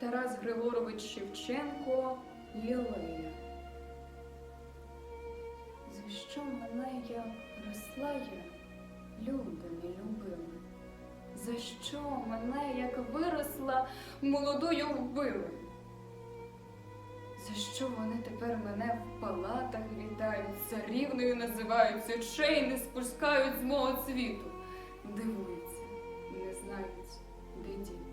Тарас Григорович Шевченко Лілея. За що мене я росла я, люди не любили? За що мене, як виросла, молодою вбили? За що вони тепер мене в палатах вітають, царівною називають, очей не спускають з мого цвіту? Дивуються, не знають, де діти.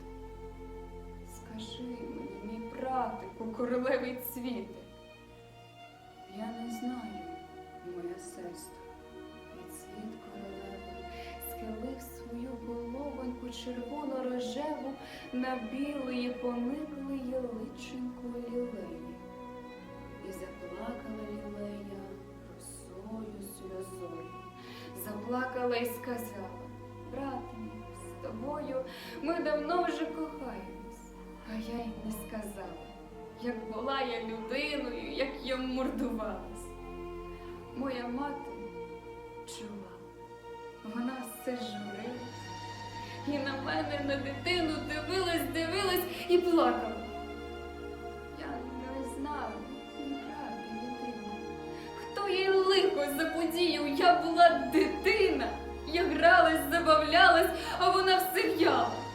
Братику, королевий цвіте. Я не знаю, моя сестра, і цвіт королеви схилив свою головоньку червоно-рожеву на білої пониклої личинку лілеї. І заплакала лілея росою сльозою. Заплакала і сказала, брате мій, з тобою ми давно вже кохаємось. А я й не сказала, як була я людиною, як я мордувалась. Моя мати чула, вона все журилась. І на мене, на дитину дивилась, дивилась і плакала. Я не знаю, правда, дитина. Хто їй лихо заподіяв? Я була дитина. Я гралась, забавлялась, а вона все в'яла.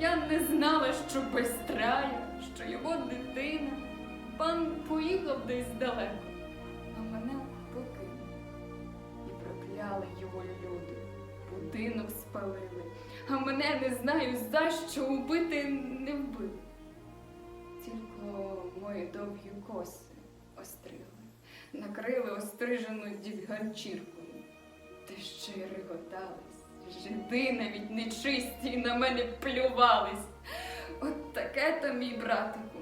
Я не знала, що безстрая, що його дитина. Пан поїхав десь далеко, а мене покинув. І прокляли його люди, будинок спалили, а мене не знаю, за що убити не вбили. Тільки мої довгі коси острили, накрили острижену дівганчіркою, та ще й реготались. Жиди навіть нечисті на мене плювались. От таке то, мій братику,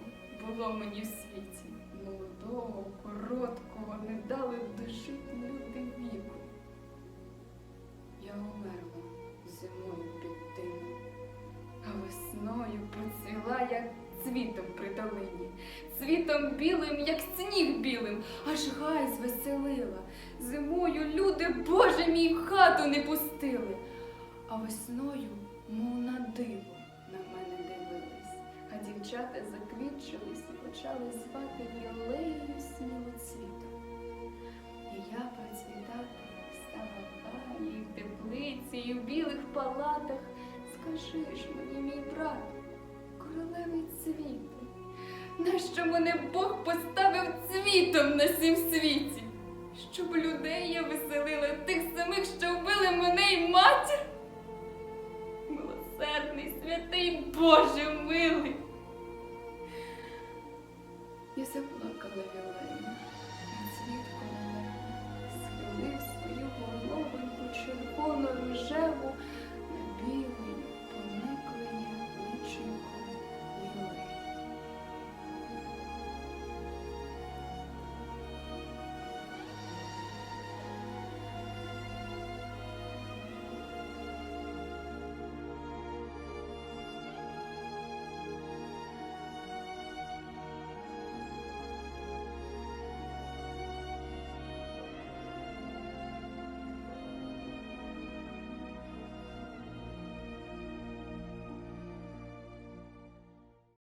було мені в світі. Молодого, короткого, не дали дожити люди віку. Цвітом при долині, цвітом білим, як сніг білим, аж гай звеселила. Зимою люди, Боже мій, в хату не пустили, а весною, мов на диво, на мене дивились, а дівчата заквітчились і почали звати Єлеєю смілоцвітом. І я процвітати стала в гаї, в теплиці, і в білих палатах. Скажи ж мені, мій брат, королевий цвіте, нащо мене Бог поставив цвітом на сім світі? Щоб людей я веселила тих самих, що вбили мене й матір? Милосердний, святий Боже милий. І заплакала Вілена, а цвіт королеви схилив свою головоньку